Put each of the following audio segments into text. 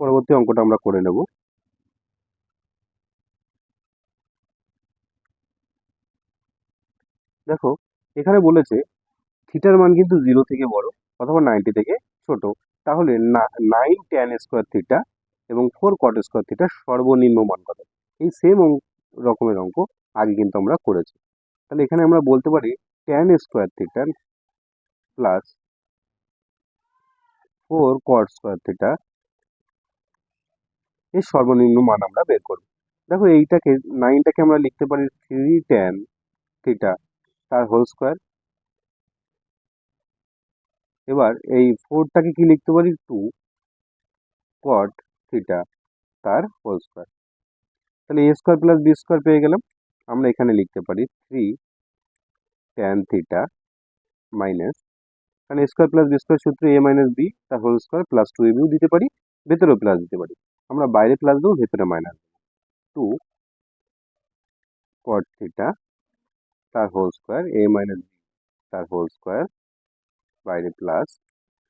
পরবর্তী অঙ্কটা আমরা করে নেব। দেখো, এখানে বলেছে থিটার মান কিন্তু জিরো থেকে বড় অথবা নাইনটি থেকে ছোট। তাহলে নাইন ট্যান স্কোয়ার থিটা এবং ফোর কট স্কোয়ার থিটা সর্বনিম্ন মান কত? এই সেম রকমের অঙ্ক আগে কিন্তু আমরা করেছি। তাহলে এখানে আমরা বলতে পারি tan square theta plus four cot square theta এর সর্বনিম্ন মান আমরা বের করব। দেখো এইটাকে নাইনটাকে আমরা লিখতে পারি থ্রি ট্যান থিটা তার হোল স্কোয়ার এবার এই ফোরটাকে কি লিখতে পারি? টু কট থিটা তার হোল স্কোয়ার তাহলে A square plus B square পেয়ে গেলাম। আমরা এখানে লিখতে পারি থ্রি ট্যান থিটা মাইনাস কারণ স্কোয়ার প্লাস বি স্কোয়ার সূত্রে এ মাইনাস বি তার whole square plus two A bio দিতে পারি, ভেতরেও প্লাস দিতে পারি। আমরা বাইরে প্লাস দেবো, ভেতরে মাইনাস টু কট থিটা তার whole square A minus B তার হোল স্কোয়ার বাইরে প্লাস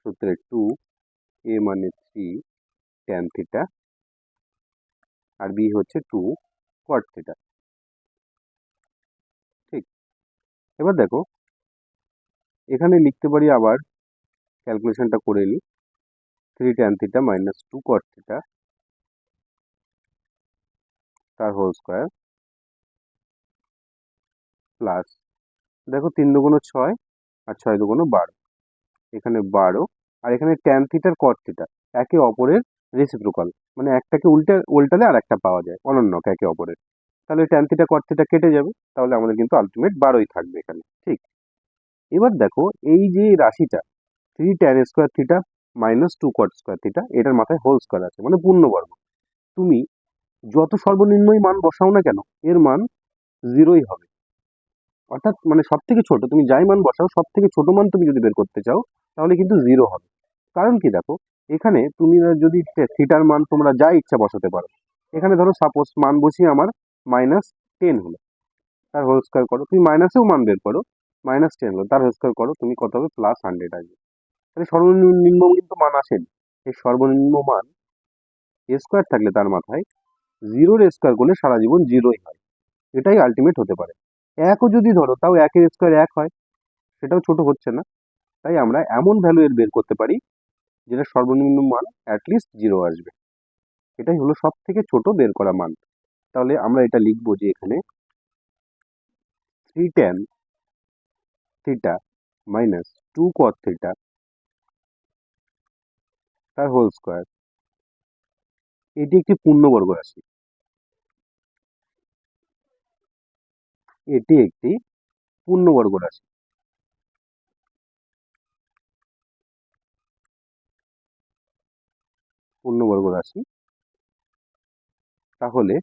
সূত্রে টু এ মানে থ্রি ট্যান থিটা আর বি হচ্ছে টু কট থিটা ঠিক। এবার দেখো, এখানে লিখতে পারি আবার ক্যালকুলেশনটা করে নিই three tan theta minus two cot theta তার হোল স্কোয়ার প্লাস দেখো তিন দুগুণ ছয় আর ছয় দুগুণ বারো। এখানে বারো আর এখানে ট্যান থিটার কট থিটা একে অপরের রেসিপ্রোকাল মানে একটাকে উল্টে, উল্টালে আর একটা পাওয়া যায়, অনন্যক, একে অপরের। তাহলে ট্যান থিটা কট থিটা কেটে যাবে, তাহলে আমাদের কিন্তু আলটিমেট বারোই থাকবে এখানে, ঠিক? এবার দেখো এই যে রাশিটা three tan square theta minus two cot square theta এটার মাথায় হোল স্কোয়ার আছে মানে পূর্ণবর্গ। তুমি যত সর্বনিম্নই মান বসাও না কেন, এর মান জিরোই হবে। অর্থাৎ মানে সব থেকে ছোট, তুমি যাই মান বসাও সব থেকে ছোট মান তুমি যদি বের করতে চাও, তাহলে কিন্তু জিরো হবে। কারণ কি দেখো, এখানে তুমি যদি থিটার মান তোমরা যা ইচ্ছা বসাতে পারো। এখানে ধরো সাপোজ মান বসিয়ে আমার মাইনাস টেন হলো। তার হোল স্কোয়ার করো, তুমি মাইনাসেও মান বের করো মাইনাস টেন হলো। তার হোল স্কোয়ার করো, তুমি কত হবে? প্লাস হান্ড্রেড আসবে। তাহলে সর্বনিম্ন কিন্তু মান আসেন। এই সর্বনিম্ন মান এ স্কোয়ার থাকলে তার মাথায় জিরোর স্কোয়ার করলে সারা জীবন জিরোই হয়। এটাই আলটিমেট হতে পারে। একও যদি ধরো, তাও একের স্কোয়ার এক হয়। সেটাও ছোট হচ্ছে না। তাই আমরা এমন ভ্যালু এর বের করতে পারি, যেটা সর্বনিম্ন মান অ্যাটলিস্ট জিরো আসবে। এটাই হলো সব থেকে ছোট বের করা মান। তাহলে আমরা এটা লিখব যে এখানে three tan theta minus two cot theta তার হোল স্কোয়ার এটি একটি পূর্ণবর্গ রাশি। এটি একটি পূর্ণবর্গ রাশি। পূর্ণবর্গ রাশি। তাহলে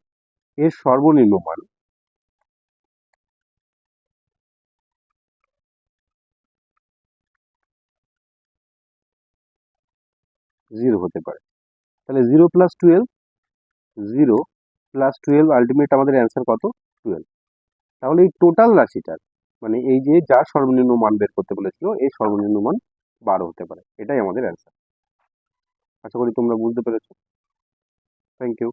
এর সর্বনিম্ন মান জিরো হতে পারে। তাহলে zero plus twelve zero plus twelve ultimate আমাদের অ্যান্সার কত? টুয়েলভ তাহলে এই টোটাল রাশিটার মানে এই যে যা সর্বনিম্ন মান বের করতে বলেছিল, এই সর্বনিম্ন মান বারো হতে পারে। এটাই আমাদের অ্যান্সার আশা করি তোমরা বুঝতে পেরেছ। Thank you